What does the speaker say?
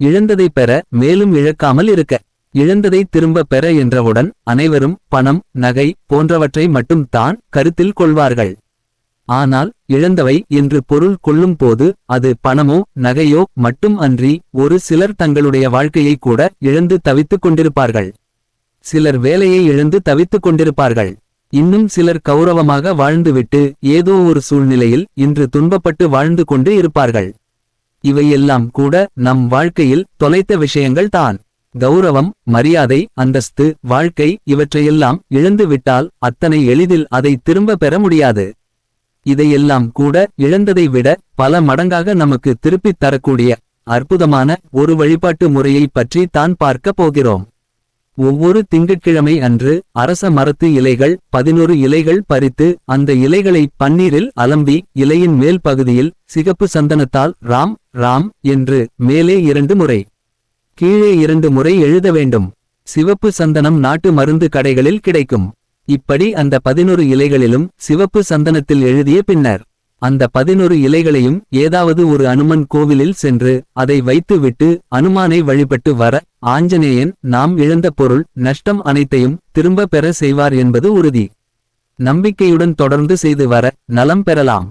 இழந்ததை பெற மேலும் இழக்காமல் இருக்க. இழந்ததை திரும்ப பெற என்றவுடன் அனைவரும் பணம் நகை போன்றவற்றை மட்டும் தான் கருத்தில் கொள்வார்கள். ஆனால் இழந்தவை என்று பொருள் கொள்ளும் போது அது பணமோ நகையோ மட்டும் அன்றி ஒரு சிலர் தங்களுடைய வாழ்க்கையை கூட இழந்து தவித்துக் கொண்டிருப்பார்கள். சிலர் வேலையை இழந்து தவித்துக் கொண்டிருப்பார்கள். இன்னும் சிலர் கௌரவமாக வாழ்ந்துவிட்டு ஏதோ ஒரு சூழ்நிலையில் இன்று துன்பப்பட்டு வாழ்ந்து கொண்டு இருப்பார்கள். இவையெல்லாம் கூட நம் வாழ்க்கையில் தொலைத்த விஷயங்கள் தான். கௌரவம் மரியாதை அந்தஸ்து வாழ்க்கை இவற்றையெல்லாம் இழந்துவிட்டால் அத்தனை எளிதில் அதை திரும்ப பெற முடியாது. இதையெல்லாம் கூட இழந்ததை விட பல மடங்காக நமக்கு திருப்பித் தரக்கூடிய அற்புதமான ஒரு வழிபாட்டு முறையைப் பற்றி தான் பார்க்கப் போகிறோம். ஒவ்வொரு திங்கட்கிழமை அன்று அரச மரத்து இலைகள் பதினொரு இலைகள் பறித்து அந்த இலைகளை பன்னீரில் அலம்பி இலையின் மேல் பகுதியில் சிகப்பு சந்தனத்தால் ராம் ராம் என்று மேலே இரண்டு முறை கீழே இரண்டு முறை எழுத வேண்டும். சிவப்பு சந்தனம் நாட்டு மருந்து கடைகளில் கிடைக்கும். இப்படி அந்த பதினொரு இலைகளிலும் சிவப்பு சந்தனத்தில் எழுதிய பின்னர் அந்த பதினொரு இலைகளையும் ஏதாவது ஒரு அனுமன் கோவிலில் சென்று அதை வைத்துவிட்டு அனுமானை வழிபட்டு வர ஆஞ்சநேயன் நாம் இழந்த பொருள் நஷ்டம் அனைத்தையும் திரும்ப பெற செய்வார் என்பது உறுதி. நம்பிக்கையுடன் தொடர்ந்து செய்து வர நலம் பெறலாம்.